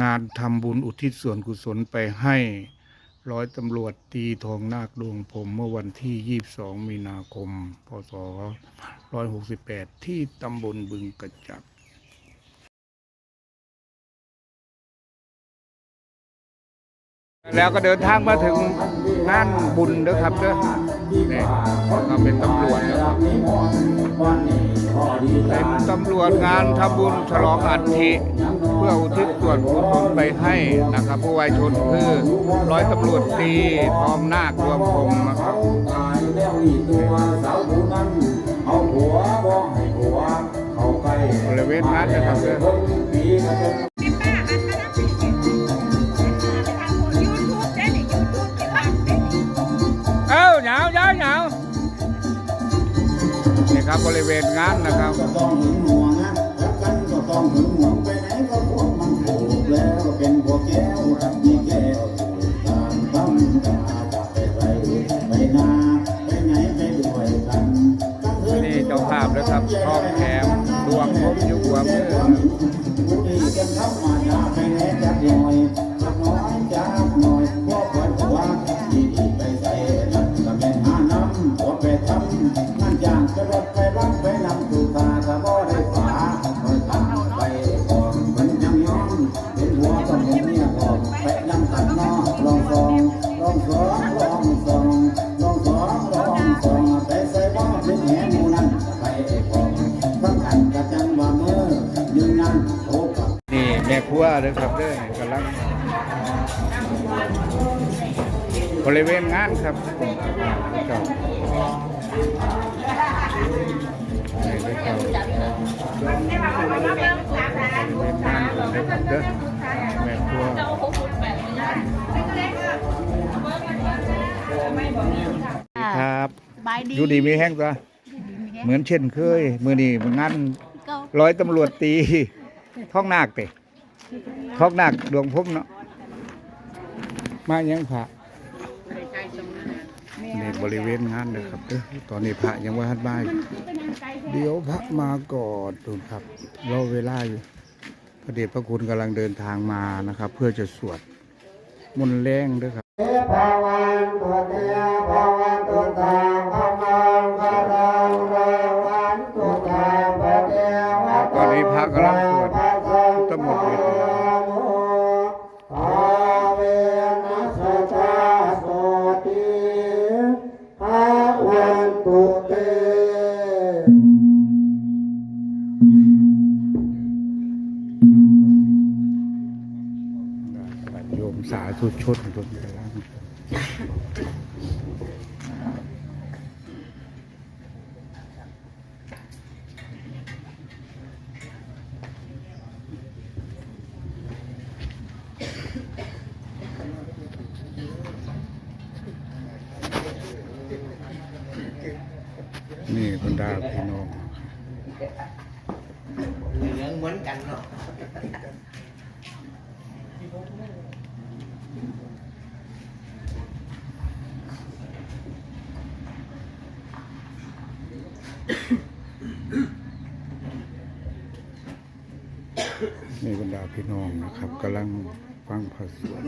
งานทำบุญอุทิศส่วนกุศลไปให้ร้อยตำรวจตีทองนาคดวงผมเมื่อวันที่ 22 มีนาคม พศ 168 ที่ตำบลบึงกระจับแล้วก็เดินทางมาถึงงานบุญนะครับเด้อ นี่เราเป็นตำรวจนะครับเป็นตำรวจงานทำบุญฉลองอัฐิเพื่ออุทิศส่วนกุศลไปให้นะครับผู้วายชนคือร้อยตำรวจตีพรีทองนาครวมพงนะครับเอาหัวบ่ให้หัวเข้าใกล้บริเวณนั้นนะครับ นี่ครับบริเวณงานนะครับก็ต้องหึงหวงนะรักกันก็ต้องหึงหวงไปไหนก็พวกมันถูกแล้วเป็นพวกแก้วรักมีแก้วตามตั้งตาจะไปไรไปนาไปไหนไปด้วยกันตั้งเถิดนี่เจ้าภาพนะครับทองแถมดวงพบอยู่หัวมือผู้ดีกันเข้ามาจาไปไหนจักหน่อยจักน้อยจักหน่อยพวกคนหัวดี ครัวเด้อครับเด้อนี่กำลังบริเวณงานครับครับนี่เด้อครับบริเวณงานเด้อครับเด้อแม่ครัวครับบายดีอยู่ดีมีแห้งตัวเหมือนเช่นเคย มือนี้งานก็ร้อยตำรวจตีท้องนาคเตะ ท้องนาคดวงพรหมเนาะมายังพระนี่บริเวณงานนะครับตอนนี้พระยังว่าฮัดบายเดี๋ยวพระมาก่อนดูครับรอเวลาอยู่พระเดชพระคุณกำลังเดินทางมานะครับ เพื่อจะสวดมนต์แรงด้วยครับ สาธุชนทุกท่านนี่บรรดาพี่น้องเหลืองเหมือนกันเนาะ นี่บรรดาพี่น้องนะครับกำลังฟังพระสวด